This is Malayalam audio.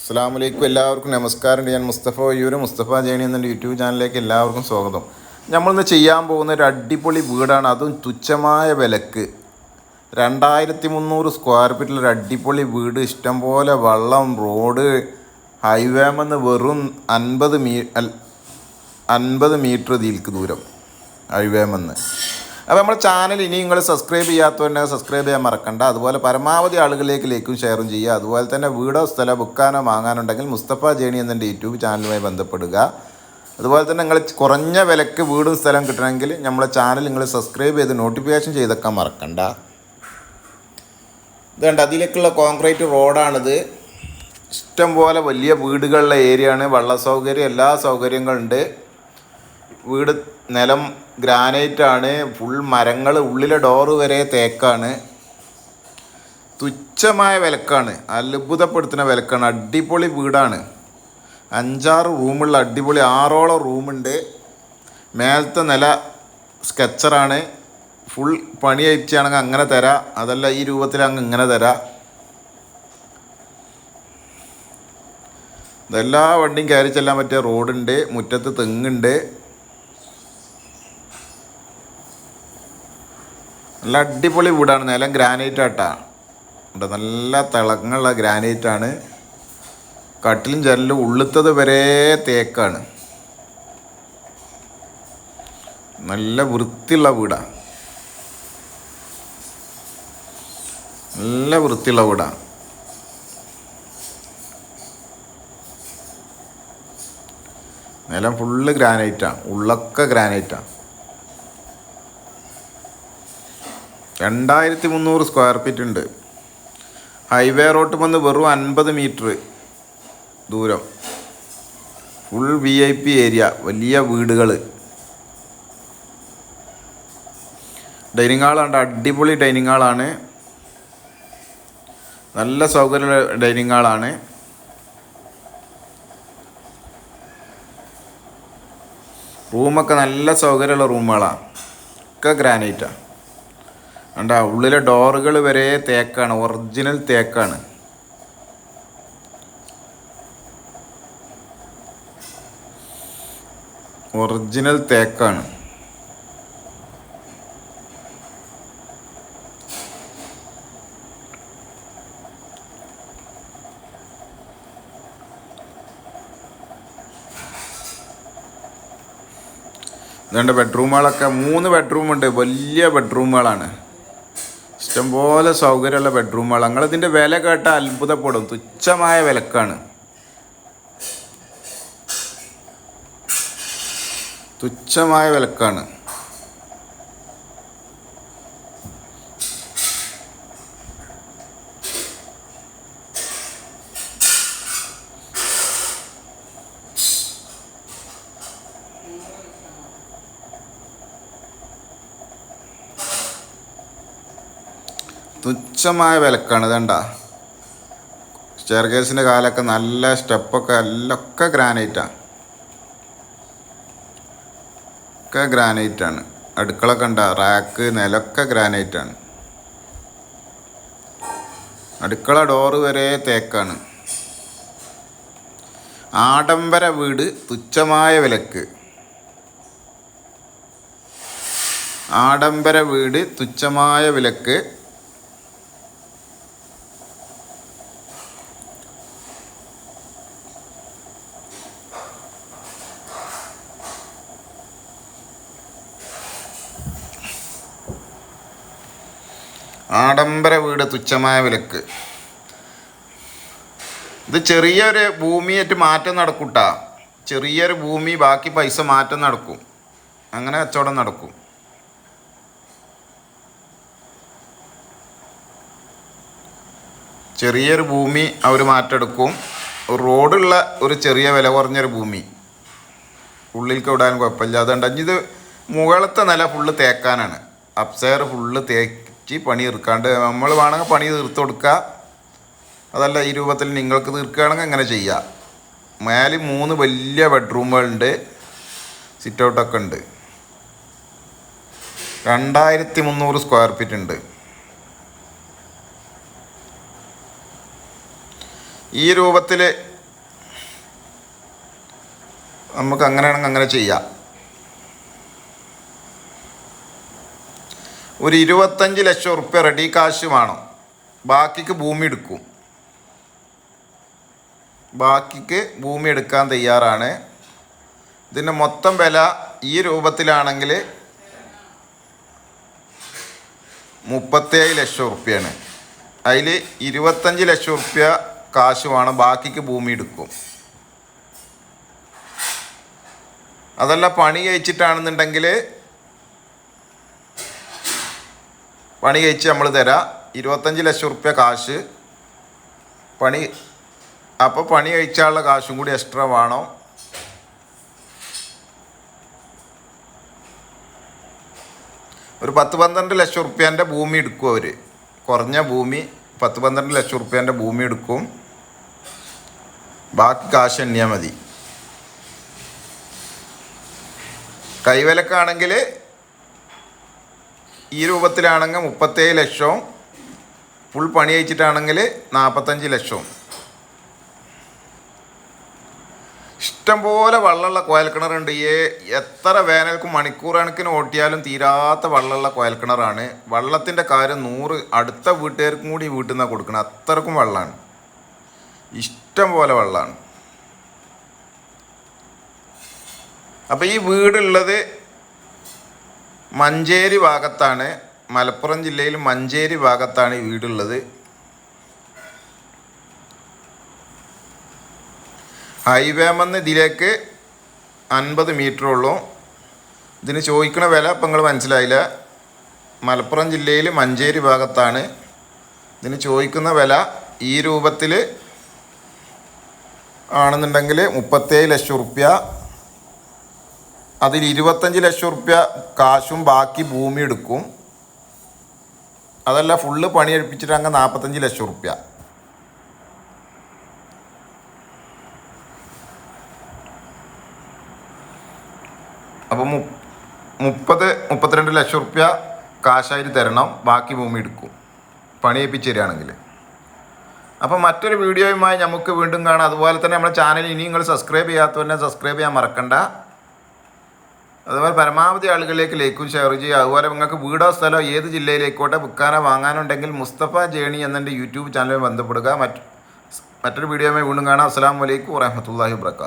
അസ്സാം വലൈക്കും എല്ലാവർക്കും നമസ്കാരം. ഞാൻ മുസ്തഫ വയ്യൂർ മുസ്തഫ ജേണി എന്ന യൂട്യൂബ് ചാനലിലേക്ക് എല്ലാവർക്കും സ്വാഗതം. നമ്മളിന്ന് ചെയ്യാൻ പോകുന്ന ഒരു അടിപൊളി വീടാണ്. അതും തുച്ഛമായ വിലക്ക്. രണ്ടായിരത്തി മുന്നൂറ് സ്ക്വയർ ഫീറ്റിൽ ഒരു അടിപൊളി വീട്. ഇഷ്ടംപോലെ വള്ളം റോഡ് ഹൈവേമെന്ന് വെറും അൻപത് മീ അൻപത് മീറ്റർ ഇതിൽക്ക് ദൂരം. ഹൈവേമെന്ന് അപ്പോൾ നമ്മുടെ ചാനൽ ഇനി നിങ്ങൾ സബ്സ്ക്രൈബ് ചെയ്യാത്തവരെ സബ്സ്ക്രൈബ് ചെയ്യാൻ മറക്കണ്ട. അതുപോലെ പരമാവധി ആളുകളിലേക്ക് ലൈക്കും ഷെയറും ചെയ്യുക. അതുപോലെ തന്നെ വീടോ സ്ഥലം ബുക്കാനോ വാങ്ങാനുണ്ടെങ്കിൽ മുസ്തഫ ജേണി എന്ന യൂട്യൂബ് ചാനലുമായി ബന്ധപ്പെടുക. അതുപോലെ തന്നെ നിങ്ങൾ കുറഞ്ഞ വിലക്ക് വീടും സ്ഥലം കിട്ടണമെങ്കിൽ നമ്മളെ ചാനൽ നിങ്ങൾ സബ്സ്ക്രൈബ് ചെയ്ത് നോട്ടിഫിക്കേഷൻ ചെയ്തേക്കാൻ മറക്കണ്ട. ഇതുകൊണ്ട് അതിലേക്കുള്ള കോൺക്രീറ്റ് റോഡാണിത് ഇഷ്ടം പോലെ വലിയ വീടുകളുള്ള ഏരിയയാണ് വെള്ള സൗകര്യം എല്ലാ സൗകര്യങ്ങളുണ്ട്. വീട് നിലം ഗ്രാനൈറ്റ് ആണ്. ഫുൾ മരങ്ങൾ ഉള്ളിലെ ഡോറ് വരെ തേക്കാണ്. തുച്ഛമായ വിലക്കാണ്. അത്ഭുതപ്പെടുത്തുന്ന വിലക്കാണ്. അടിപൊളി വീടാണ്. അഞ്ചാറ് റൂമുള്ള അടിപൊളി ആറോളം റൂമുണ്ട്. മേലത്തെ നില സ്കെച്ചറാണ് ഫുൾ പണി അയച്ചാണെങ്കിൽ അങ്ങനെ തരാം. അതല്ല ഈ രൂപത്തിൽ അങ്ങ് ഇങ്ങനെ തരാം. ഇതെല്ലാ വണ്ടിയും കയറി ചെല്ലാൻ പറ്റിയ റോഡുണ്ട് മുറ്റത്ത് തെങ്ങുണ്ട് നല്ല അടിപൊളി വീടാണ്. നിലം ഗ്രാനൈറ്റ് ആട്ടാ. ഉണ്ട് നല്ല തിളങ്ങുള്ള ഗ്രാനൈറ്റ് ആണ്. കട്ടിലും ജനലും ഉള്ളുത്തത് വരെ തേക്കാണ്. നല്ല വൃത്തിയുള്ള വീടാണ് നല്ല വൃത്തിയുള്ള വീടാണ് നിലം ഫുള്ള് ഗ്രാനൈറ്റാണ് ഉള്ളൊക്കെ ഗ്രാനൈറ്റാണ് രണ്ടായിരത്തി മുന്നൂറ് സ്ക്വയർ ഫീറ്റ് ഉണ്ട്. ഹൈവേ റോട്ട് വന്ന് വെറും അൻപത് മീറ്റർ ദൂരം. Full V I P area വലിയ വീടുകൾ ഡൈനിങ് ഹാളുണ്ട് അടിപൊളി ഡൈനിങ് ഹാളാണ് നല്ല സൗകര്യ ഡൈനിങ് ഹാളാണ് റൂമൊക്കെ നല്ല സൗകര്യമുള്ള റൂമുകളാണ് ഒക്കെ ഗ്രാനൈറ്റാണ് കണ്ട ഉള്ളിലെ ഡോറുകൾ വരെ തേക്കാണ് ഒറിജിനൽ തേക്കാണ്. ഒറിജിനൽ തേക്കാണ്. ഇതുണ്ട് ബെഡ്റൂമുകളൊക്കെ മൂന്ന് ബെഡ്റൂമുണ്ട് വലിയ ബെഡ്റൂമുകളാണ് ഇഷ്ടംപോലെ സൗകര്യമുള്ള ബെഡ്റൂമുകൾ നിങ്ങളിതിന്റെ വില കേട്ടാൽ അത്ഭുതപ്പെടും. തുച്ഛമായ വിലക്കാണ്. തുച്ഛമായ വിലക്കാണ്. തുച്ഛമായ വിലക്കാണ് ഇതണ്ട സ്റ്റെയർ കേസിന്റെ കാലൊക്കെ നല്ല സ്റ്റെപ്പൊക്കെ എല്ലാം ഒക്കെ ഗ്രാനൈറ്റാണ് ഒക്കെ ഗ്രാനൈറ്റാണ്. അടുക്കള കണ്ട റാക്ക് നിലൊക്കെ ഗ്രാനൈറ്റാണ്. അടുക്കള ഡോറ് വരെ തേക്കാണ്. ആഡംബര വീട് തുച്ഛമായ വിലക്ക്. ആഡംബര വീട് തുച്ഛമായ വിലക്ക്. ആഡംബര വീട് തുച്ഛമായ വിലക്ക്. ഇത് ചെറിയൊരു ഭൂമിയായിട്ട് മാറ്റം നടക്കൂട്ട. ചെറിയൊരു ഭൂമി ബാക്കി പൈസ മാറ്റം നടക്കും. അങ്ങനെ കച്ചവടം നടക്കും. ചെറിയൊരു ഭൂമി അവർ മാറ്റെടുക്കും. റോഡുള്ള ഒരു ചെറിയ വില കുറഞ്ഞൊരു ഭൂമി. ഉള്ളിലേക്ക് വിടാൻ കുഴപ്പമില്ല. അതുകൊണ്ട് ഇത് മുകളത്തെ നില ഫുള്ള് തേക്കാനാണ്. അപ്സയർ ഫുള്ള് ഈ പണി തീർക്കാണ്ട് നമ്മൾ വേണമെങ്കിൽ പണി തീർത്ത് കൊടുക്കുക. അതല്ല ഈ രൂപത്തിൽ നിങ്ങൾക്ക് തീർക്കുകയാണെങ്കിൽ അങ്ങനെ ചെയ്യാം. മേലെ മൂന്ന് വലിയ ബെഡ്റൂമുകളുണ്ട്. സിറ്റ് ഔട്ടൊക്കെ ഉണ്ട്. രണ്ടായിരത്തി മുന്നൂറ് സ്ക്വയർ ഫീറ്റ് ഉണ്ട്. ഈ രൂപത്തിൽ നമുക്ക് അങ്ങനെയാണെങ്കിൽ അങ്ങനെ ചെയ്യാം. ഒരു ഇരുപത്തഞ്ച് ലക്ഷം ഉറുപ്യ റെഡി കാശ് വേണം. ബാക്കിക്ക് ഭൂമി എടുക്കും. ബാക്കിക്ക് ഭൂമി എടുക്കാൻ തയ്യാറാണ്. ഇതിന്റെ മൊത്തം വില ഈ രൂപത്തിലാണെങ്കിൽ മുപ്പത്തേഴ് ലക്ഷം ഉറുപ്പ്യാണ്. അതിൽ ഇരുപത്തഞ്ച് ലക്ഷം ഉറുപ്യ കാശ് വേണം ബാക്കിക്ക് ഭൂമി എടുക്കും. അതല്ല പണി കഴിച്ചിട്ടാണെന്നുണ്ടെങ്കിൽ പണി കഴിച്ച് നമ്മൾ തരാം. ഇരുപത്തഞ്ച് ലക്ഷം റുപ്യ കാശ്. പണി അപ്പോൾ പണി കഴിച്ചാലുള്ള കാശും കൂടി എക്സ്ട്രാ വേണം. ഒരു പത്ത് പന്ത്രണ്ട് ലക്ഷം റുപ്യേന്റെ ഭൂമി എടുക്കും അവർ കുറഞ്ഞ ഭൂമി പത്ത് പന്ത്രണ്ട് ലക്ഷം റുപ്യേന്റെ ഭൂമി എടുക്കും. ബാക്കി കാശ് എണ്ണിയാൽ മതി. കൈവിലക്കാണെങ്കിൽ ഈ രൂപത്തിലാണെങ്കിൽ മുപ്പത്തേഴ് ലക്ഷവും ഫുൾ പണി അയച്ചിട്ടാണെങ്കിൽ നാൽപ്പത്തഞ്ച് ലക്ഷവും. ഇഷ്ടംപോലെ വെള്ളമുള്ള കോയൽക്കിണറുണ്ട്. ഈ എത്ര വേനൽക്കും മണിക്കൂർ കണക്കിന് ഓട്ടിയാലും തീരാത്ത വെള്ളമുള്ള കോയൽക്കിണറാണ്. വെള്ളത്തിന്റെ കാര്യം നൂറ് അടുത്ത വീട്ടുകാർക്കും കൂടി വീട്ടിൽ നിന്നാണ് കൊടുക്കണം അത്രക്കും വെള്ളമാണ്. ഇഷ്ടം പോലെ വെള്ളമാണ്. അപ്പോൾ ഈ വീടുള്ളത് മഞ്ചേരി ഭാഗത്താണ് മലപ്പുറം ജില്ലയിൽ മഞ്ചേരി ഭാഗത്താണ് ഈ വീടുള്ളത്. ഹൈവേമെന്ന് ഇതിലേക്ക് അൻപത് മീറ്റർ ഉള്ളൂ. ഇതിന് ചോദിക്കുന്ന വില ഇപ്പം നിങ്ങൾ മനസ്സിലായില്ല. മലപ്പുറം ജില്ലയിൽ മഞ്ചേരി ഭാഗത്താണ്. ഇതിന് ചോദിക്കുന്ന വില ഈ രൂപത്തിൽ ആണെന്നുണ്ടെങ്കിൽ മുപ്പത്തേഴ് ലക്ഷം റുപ്യ. അതിൽ ഇരുപത്തഞ്ച് ലക്ഷം റുപ്യ കാശും ബാക്കി ഭൂമി എടുക്കും. അതല്ല ഫുള്ള് പണി എടുപ്പിച്ചിട്ട് അങ്ങ് നാൽപ്പത്തഞ്ച് ലക്ഷം റുപ്യ. അപ്പം മു മുപ്പത് മുപ്പത്തിരണ്ട് ലക്ഷം റുപ്യ കാശായിട്ട് തരണം ബാക്കി ഭൂമി എടുക്കും. പണി ഏൽപ്പിച്ച് തരികയാണെങ്കിൽ. അപ്പം മറ്റൊരു വീഡിയോയുമായി നമുക്ക് വീണ്ടും കാണാം. അതുപോലെ തന്നെ നമ്മുടെ ചാനൽ ഇനി നിങ്ങൾ സബ്സ്ക്രൈബ് ചെയ്യാത്തവരെ സബ്സ്ക്രൈബ് ചെയ്യാൻ മറക്കണ്ട. അതുപോലെ പരമാവധി ആളുകളിലേക്ക് ലൈക്കും ഷെയർ ചെയ്യുക. അതുപോലെ നിങ്ങൾക്ക് വീടോ സ്ഥലമോ ഏത് ജില്ലയിലേക്കോട്ടെ ബുക്കാനോ വാങ്ങാനുണ്ടെങ്കിൽ മുസ്തഫ ജേണി എന്നെ യൂട്യൂബ് ചാനലിൽ ബന്ധപ്പെടുക. മറ്റ് മറ്റൊരു വീഡിയോയുമായി വീണ്ടും കാണാം. അസ്സാം വലൈക്കും വാഹമത്തല്ലാഹി വാബർക്കാത്തു